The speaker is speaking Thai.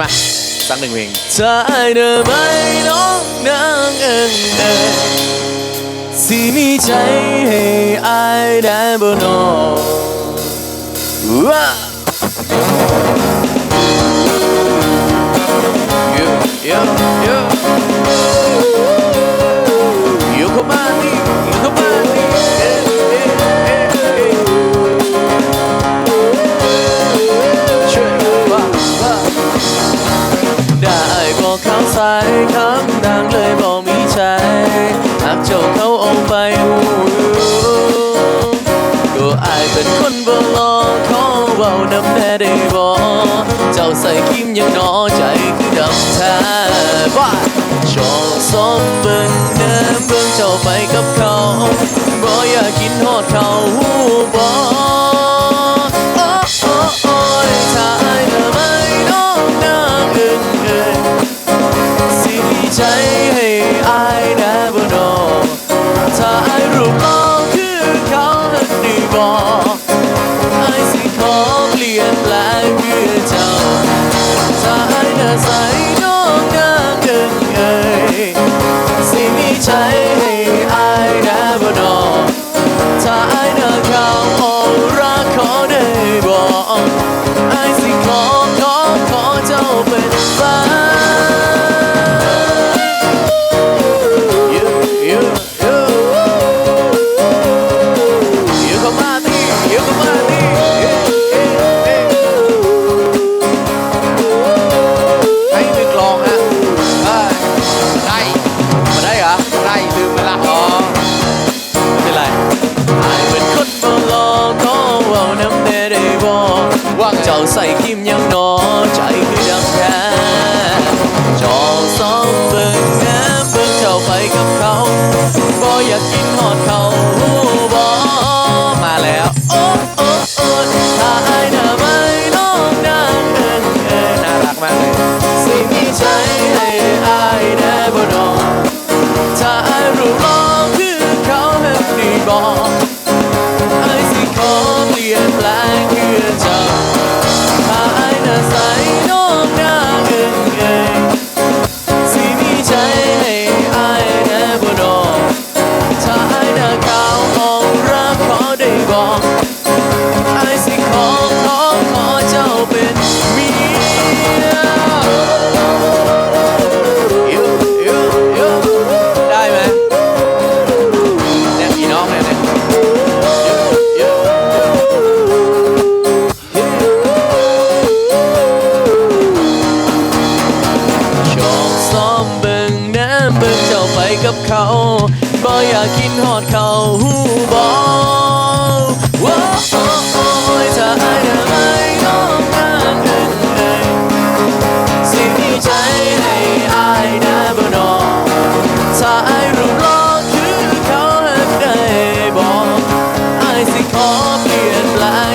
มาสักหนึ่งเพลงเธอเดินไปน้องนางเอิงเอิงสิมีใจให้อายได้บ่นอ อกเขาสายคำดังเลยบอกมีใจหากเจ้าเขาเอาไปหูก็อายเป็นคนบ่รอเขาเบาน้ำแน่ได้บอกเจ้าใส่คิมยังนอใจคือดำแท้ว่าชอบซ้อมเบิ่งเดิมเบิ่งเจ้าไปกับเขาบ่อยากกินห Chào. ไอ้สิขอขอขอจ้เป็นมียยูได้ไหมเนี่ยพี่น้องเนี่ยเนี่ยยูอบซ้อมเบิ่งแนมเบิ่งเจ้ไปกับเขาบ่อยากกินหอดเขาหูบอก I